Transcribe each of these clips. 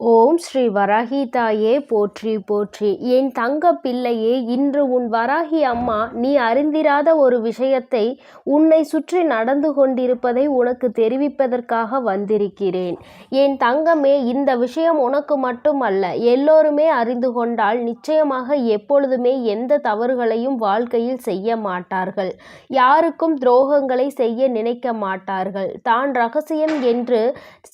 ஓம் ஸ்ரீ வராகிதாயே போற்றி போற்றி. என் தங்க பிள்ளையே இன்று உன் வராகி அம்மா நீ அறிந்திராத ஒரு விஷயத்தை உன்னை சுற்றி நடந்து கொண்டிருப்பதை உனக்கு தெரிவிப்பதற்காக வந்திருக்கிறேன். என் தங்கமே இந்த விஷயம் உனக்கு மட்டுமல்ல எல்லோருமே அறிந்து கொண்டால் நிச்சயமாக எப்பொழுதுமே எந்த தவறுகளையும் வாழ்க்கையில் செய்ய மாட்டார்கள். யாருக்கும் துரோகங்களை செய்ய நினைக்க மாட்டார்கள். தான் ரகசியம் என்று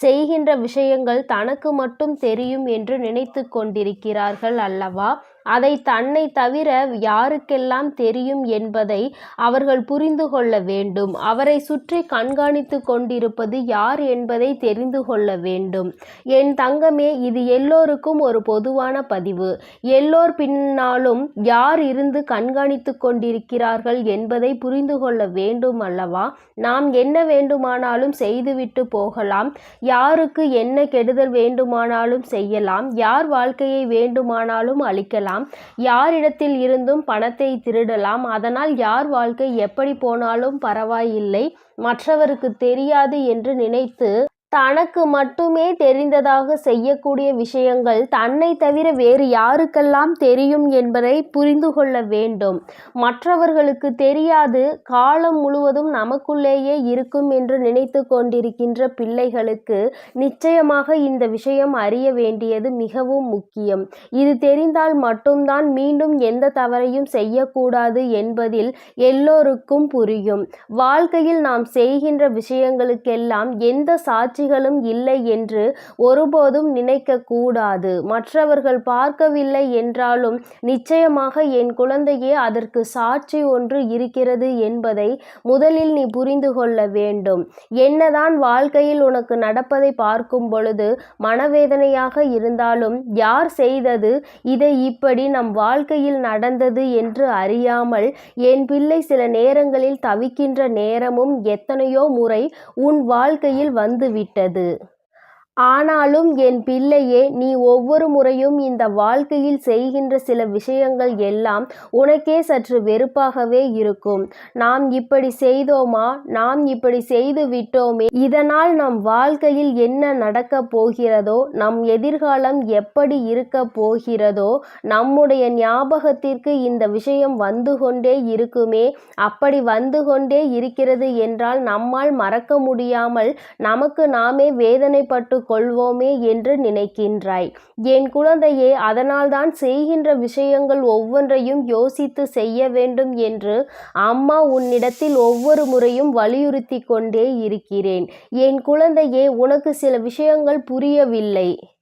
செய்கின்ற விஷயங்கள் தனக்கு மட்டும் தெரியும் என்று நினைத்து கொண்டிருக்கிறார்கள் அல்லவா? அதை தன்னை தவிர யாருக்கெல்லாம் தெரியும் என்பதை அவர்கள் புரிந்து கொள்ள வேண்டும். அவரை சுற்றி கண்காணித்து கொண்டிருப்பது யார் என்பதை தெரிந்து கொள்ள வேண்டும். என் தங்கமே இது எல்லோருக்கும் ஒரு பொதுவான பதிவு. எல்லோர் பின்னாலும் யார் இருந்து கண்காணித்து கொண்டிருக்கிறார்கள் என்பதை புரிந்து கொள்ள வேண்டும் அல்லவா? நாம் என்ன வேண்டுமானாலும் செய்துவிட்டு போகலாம். யாருக்கு என்ன கெடுதல் வேண்டுமானாலும் செய்யலாம். யார் வாழ்க்கையை வேண்டுமானாலும் அளிக்கலாம். யாரிடத்தில் இருந்தும் பணத்தை திருடலாம். அதனால் யார் வாழ்க்கை எப்படி போனாலும் பரவாயில்லை. மற்றவருக்கு தெரியாது என்று நினைத்து தனக்கு மட்டுமே தெரிந்ததாக செய்யக்கூடிய விஷயங்கள் தன்னை தவிர வேறு யாருக்கெல்லாம் தெரியும் என்பதை புரிந்து கொள்ள வேண்டும். மற்றவர்களுக்கு தெரியாது. காலம் முழுவதும் நமக்குள்ளேயே இருக்கும் என்று நினைத்து கொண்டிருக்கின்ற பிள்ளைகளுக்கு நிச்சயமாக இந்த விஷயம் அறிய வேண்டியது மிகவும் முக்கியம். இது தெரிந்தால் மட்டும்தான் மீண்டும் எந்த தவறையும் செய்யக்கூடாது என்பதில் எல்லோருக்கும் புரியும். வாழ்க்கையில் நாம் செய்கின்ற விஷயங்களுக்கெல்லாம் எந்த சாட்சி சாட்சிகளும் இல்லை என்று ஒருபோதும் நினைக்கக்கூடாது. மற்றவர்கள் பார்க்கவில்லை என்றாலும் நிச்சயமாக என் குழந்தையே அதற்கு சாட்சி ஒன்று இருக்கிறது என்பதை முதலில் நீ புரிந்து கொள்ள வேண்டும். என்னதான் வாழ்க்கையில் உனக்கு நடப்பதை பார்க்கும் பொழுது மனவேதனையாக இருந்தாலும் யார் செய்தது இதை இப்படி நம் வாழ்க்கையில் நடந்தது என்று அறியாமல் என் பிள்ளை சில நேரங்களில் தவிக்கின்ற நேரமும் எத்தனையோ முறை உன் வாழ்க்கையில் வந்துவிட்டது. விட்டது. ஆனாலும் என் பிள்ளையே நீ ஒவ்வொரு முறையும் இந்த வாழ்க்கையில் செய்கின்ற சில விஷயங்கள் எல்லாம் உனக்கே சற்று வெறுப்பாகவே இருக்கும். நாம் இப்படி செய்தோமா? நாம் இப்படி செய்து விட்டோமே? இதனால் நம் வாழ்க்கையில் என்ன நடக்கப் போகிறதோ நம் எதிர்காலம் எப்படி இருக்க போகிறதோ நம்முடைய ஞாபகத்திற்கு இந்த விஷயம் வந்து கொண்டே இருக்குமே? அப்படி வந்து கொண்டே இருக்கிறது என்றால் நம்மால் மறக்க முடியாமல் நமக்கு நாமே வேதனைப்பட்டு கொள்வோமே என்று நினைக்கின்றாய். என் குழந்தையே அதனால்தான் செய்கின்ற விஷயங்கள் ஒவ்வொன்றையும் யோசித்து செய்ய வேண்டும் என்று அம்மா உன்னிடத்தில் ஒவ்வொரு முறையும் வலியுறுத்தி கொண்டே இருக்கிறேன். என் குழந்தையே உனக்கு சில விஷயங்கள் புரியவில்லை.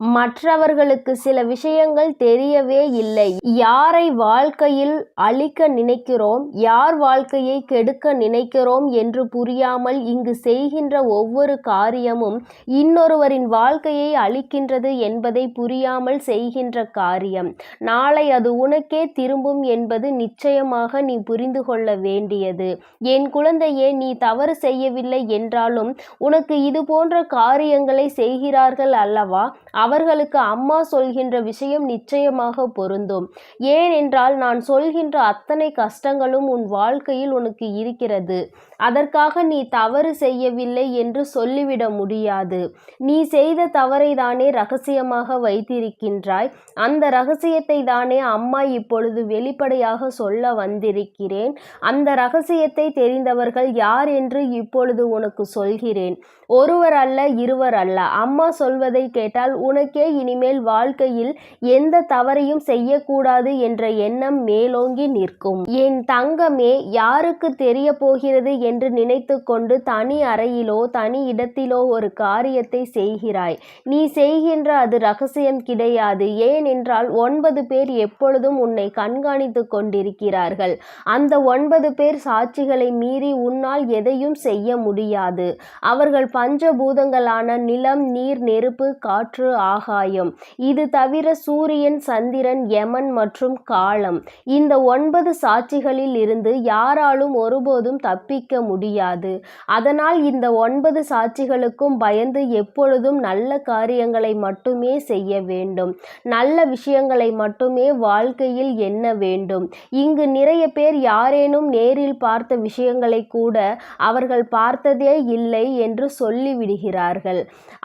மற்றவர்களுக்கு சில விஷயங்கள் தெரியவே இல்லை. யாரை வாழ்க்கையில் அழிக்க நினைக்கிறோம் யார் வாழ்க்கையை கெடுக்க நினைக்கிறோம் என்று புரியாமல் இங்கு செய்கின்ற ஒவ்வொரு காரியமும் இன்னொருவரின் வாழ்க்கையை அழிக்கின்றது என்பதை புரியாமல் செய்கின்ற காரியம். நாளை அது உனக்கே திரும்பும் என்பது நிச்சயமாக நீ புரிந்து கொள்ள வேண்டியது. என் குழந்தையே நீ தவறு செய்யவில்லை என்றாலும் உனக்கு இது போன்ற காரியங்களை செய்கிறார்கள் அல்லவா? அவர்களுக்கு அம்மா சொல்கின்ற விஷயம் நிச்சயமாக பொருந்தும். ஏனென்றால் நான் சொல்கின்ற அத்தனை கஷ்டங்களும் உன் வாழ்க்கையில் உனக்கு இருக்கிறது. அதற்காக நீ தவறு செய்யவில்லை என்று சொல்லிவிட முடியாது. நீ செய்த தவறை தானே ரகசியமாக வைத்திருக்கின்றாய். அந்த ரகசியத்தை தானே அம்மா இப்பொழுது வெளிப்படையாக சொல்ல வந்திருக்கிறேன். அந்த ரகசியத்தை தெரிந்தவர்கள் யார் என்று இப்பொழுது உனக்கு சொல்கிறேன். ஒருவர் அல்ல இருவர் அல்ல. அம்மா சொல்வதை கேட்டால் உன உனக்கே இனிமேல் வாழ்க்கையில் எந்த தவறையும் செய்யக்கூடாது என்ற எண்ணம் மேலோங்கி நிற்கும். என் தங்கமே யாருக்கு தெரிய போகிறது என்று நினைத்து கொண்டு தனி அறையிலோ தனி இடத்திலோ ஒரு காரியத்தை செய்கிறாய். நீ செய்கின்ற அது ரகசியம் கிடையாது. ஏனென்றால் ஒன்பது பேர் எப்பொழுதும் உன்னை கண்காணித்து கொண்டிருக்கிறார்கள். அந்த ஒன்பது பேர் சாட்சிகளை மீறி உன்னால் எதையும் செய்ய முடியாது. அவர்கள் பஞ்சபூதங்களான நிலம் நீர் நெருப்பு காற்று ஆகாயம். இது தவிர சூரியன் சந்திரன் யமன் மற்றும் காலம். இந்த ஒன்பது சாட்சிகளில் இருந்து யாராலும் ஒருபோதும் தப்பிக்க முடியாது. அதனால் இந்த ஒன்பது சாட்சிகளுக்கும் பயந்து எப்பொழுதும் நல்ல காரியங்களை மட்டுமே செய்ய வேண்டும். நல்ல விஷயங்களை மட்டுமே வாழ்க்கையில் எண்ண வேண்டும். இங்கு நிறைய பேர் யாரேனும் நேரில் பார்த்த விஷயங்களை கூட அவர்கள் பார்த்ததே இல்லை என்று சொல்லிவிடுகிறார்கள்.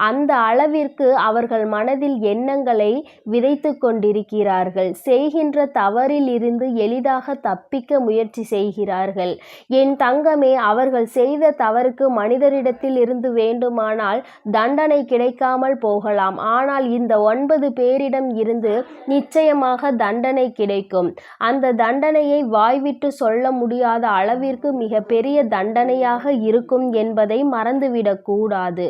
அந்த அளவிற்கு அவர்கள் மனதில் எண்ணங்களை விதைத்து கொண்டிருக்கிறார்கள். செய்கின்ற தவறில் இருந்து எளிதாக தப்பிக்க முயற்சி செய்கிறார்கள். என் தங்கமே அவர்கள் செய்த தவறுக்கு மனிதரிடத்தில் இருந்து வேண்டுமானால் தண்டனை கிடைக்காமல் போகலாம். ஆனால் இந்த ஒன்பது பேரிடம் இருந்து நிச்சயமாக தண்டனை கிடைக்கும். அந்த தண்டனையை வாய்விட்டு சொல்ல முடியாத அளவிற்கு மிக பெரிய தண்டனையாக இருக்கும் என்பதை மறந்துவிடக்கூடாது.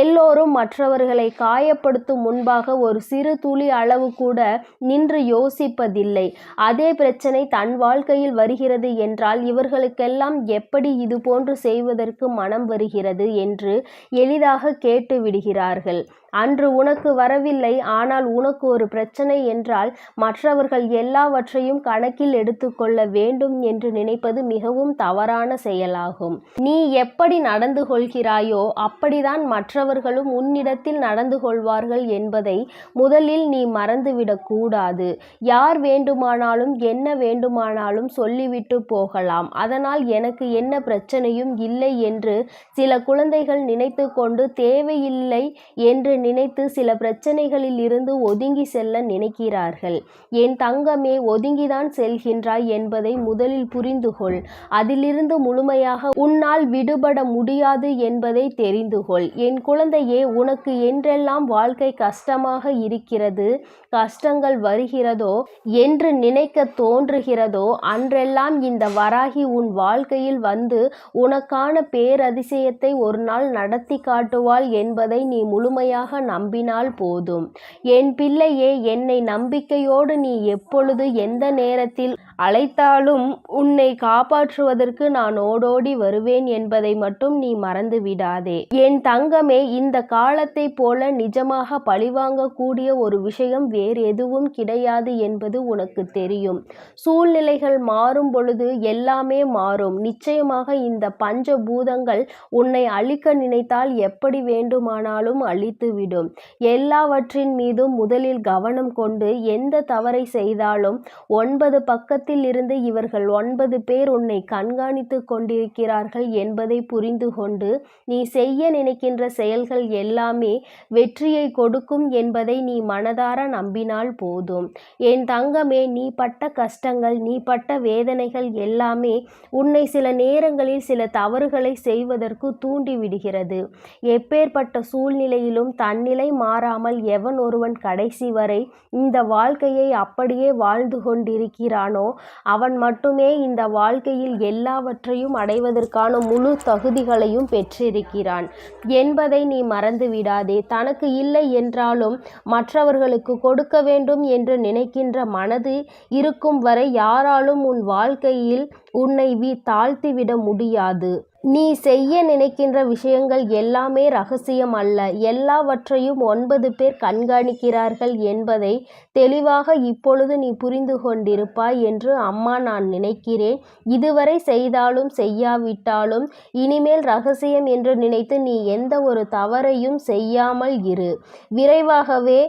எல்லோரும் மற்றவர்களை காயப்படுத்தும் முன்பாக ஒரு சிறு துளி அளவு கூட நின்று யோசிப்பதில்லை. அதே பிரச்சனை தன் வாழ்க்கையில் வருகிறது என்றால் இவர்களுக்கெல்லாம் எப்படி இது போன்று செய்வதற்கு மனம் வருகிறது என்று எளிதாக கேட்டு விடுகிறார்கள். அன்று உனக்கு வரவில்லை ஆனால் உனக்கு ஒரு பிரச்சனை என்றால் மற்றவர்கள் எல்லாவற்றையும் கணக்கில் எடுத்துக்கொள்ள வேண்டும் என்று நினைப்பது மிகவும் தவறான செயலாகும். நீ எப்படி நடந்து கொள்கிறாயோ அப்படிதான் மற்றவர்களும் உன்னிடத்தில் நடந்து கொள்வார்கள் என்பதை முதலில் நீ மறந்துவிடக் கூடாது. யார் வேண்டுமானாலும் என்ன வேண்டுமானாலும் சொல்லிவிட்டு போகலாம். அதனால் எனக்கு என்ன பிரச்சனையும் இல்லை என்று சில குழந்தைகள் நினைத்து கொண்டு தேவையில்லை என்று நினைத்து சில பிரச்சனைகளில் இருந்து ஒதுங்கி செல்ல நினைக்கிறார்கள். என் தங்கமே ஒதுங்கிதான் செல்கின்றாய் என்பதை முதலில் புரிந்து கொள். அதிலிருந்து முழுமையாக உன்னால் விடுபட முடியாது என்பதை தெரிந்து கொள். என் குழந்தையே உனக்கு என்றெல்லாம் வாழ்க்கை கஷ்டமாக இருக்கிறது. கஷ்டங்கள் வருகிறதோ என்று நினைக்க தோன்றுகிறதோ அன்றெல்லாம் இந்த வராகி உன் வாழ்க்கையில் வந்து உனக்கான பேரதிசயத்தை ஒரு நாள் நடத்தி காட்டுவாள் என்பதை நீ முழுமையாக நம்பினால் போதும். என் பிள்ளையே என்னை நம்பிக்கையோடு நீ எப்பொழுது எந்த நேரத்தில் அழைத்தாலும் உன்னை காப்பாற்றுவதற்கு நான் ஓடோடி வருவேன் என்பதை மட்டும் நீ மறந்து விடாதே என் தங்கமே இந்த காலத்தை போல நிஜமாக பழிவாங்கக்கூடிய ஒரு விஷயம் வேறு எதுவும் கிடையாது என்பது உனக்கு தெரியும். சூழ்நிலைகள் மாறும் பொழுது எல்லாமே மாறும். நிச்சயமாக இந்த பஞ்ச பூதங்கள் உன்னை அழிக்க நினைத்தால் எப்படி வேண்டுமானாலும் அழித்து விடும். எல்லாவற்றின் மீதும் முதலில் கவனம் கொண்டு எந்த தவறை செய்தாலும் ஒன்பது பக்கத்தில் இருந்து இவர்கள் ஒன்பது பேர் உன்னை கண்காணித்து கொண்டிருக்கிறார்கள் என்பதை புரிந்து கொண்டு நீ செய்ய நினைக்கின்ற செயல்கள் எல்லாமே வெற்றியை கொடுக்கும் என்பதை நீ மனதார நம்பினால் போதும். என் தங்கமே நீ பட்ட கஷ்டங்கள் நீ பட்ட வேதனைகள் எல்லாமே உன்னை சில நேரங்களில் சில தவறுகளை செய்வதற்கு தூண்டிவிடுகிறது. எப்பேற்பட்ட சூழ்நிலையிலும் தன்னிலை மாறாமல் எவன் ஒருவன் கடைசி வரை இந்த வாழ்க்கையை அப்படியே வாழ்ந்து கொண்டிருக்கிறானோ அவன் மட்டுமே இந்த வாழ்க்கையில் எல்லாவற்றையும் அடைவதற்கான முழு தகுதிகளையும் பெற்றிருக்கிறான். என்பதை நீ மறந்து விடாதே. தனக்கு இல்லை என்றாலும் மற்றவர்களுக்கு கொடுக்க வேண்டும் என்று நினைக்கின்ற மனது இருக்கும் வரை யாராலும் உன் வாழ்க்கையில் உன்னை வி தாழ்த்திவிட முடியாது. நீ செய்ய நினைக்கின்ற விஷயங்கள் எல்லாமே ரகசியம் அல்ல. எல்லாவற்றையும் ஒன்பது பேர் கண்காணிக்கிறார்கள் என்பதை தெளிவாக இப்பொழுது நீ புரிந்து கொண்டிருப்பாய் என்று அம்மா நான் நினைக்கிறேன். இதுவரை செய்தாலும் செய்யாவிட்டாலும் இனிமேல் ரகசியம் என்று நினைத்து நீ எந்த ஒரு தவறையும் செய்யாமல் இரு. விரைவாகவே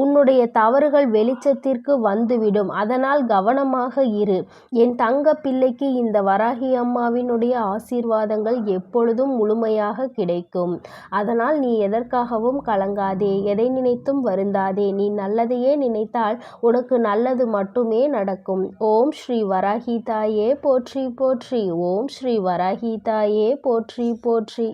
உன்னுடைய தவறுகள் வெளிச்சத்திற்கு வந்துவிடும். அதனால் கவனமாக இரு. என் தங்க பிள்ளைக்கு இந்த வராகி அம்மாவினுடைய ஆசீர்வாதங்கள் எப்பொழுதும் முழுமையாக கிடைக்கும். அதனால் நீ எதற்காகவும் கலங்காதே. எதை நினைத்தும் வருந்தாதே. நீ நல்லதையே நினைத்தால் உனக்கு நல்லது மட்டுமே நடக்கும். ஓம் ஸ்ரீ வராகி தாயே போற்றி போற்றி. ஓம் ஸ்ரீ வராகி தாயே போற்றி போற்றி.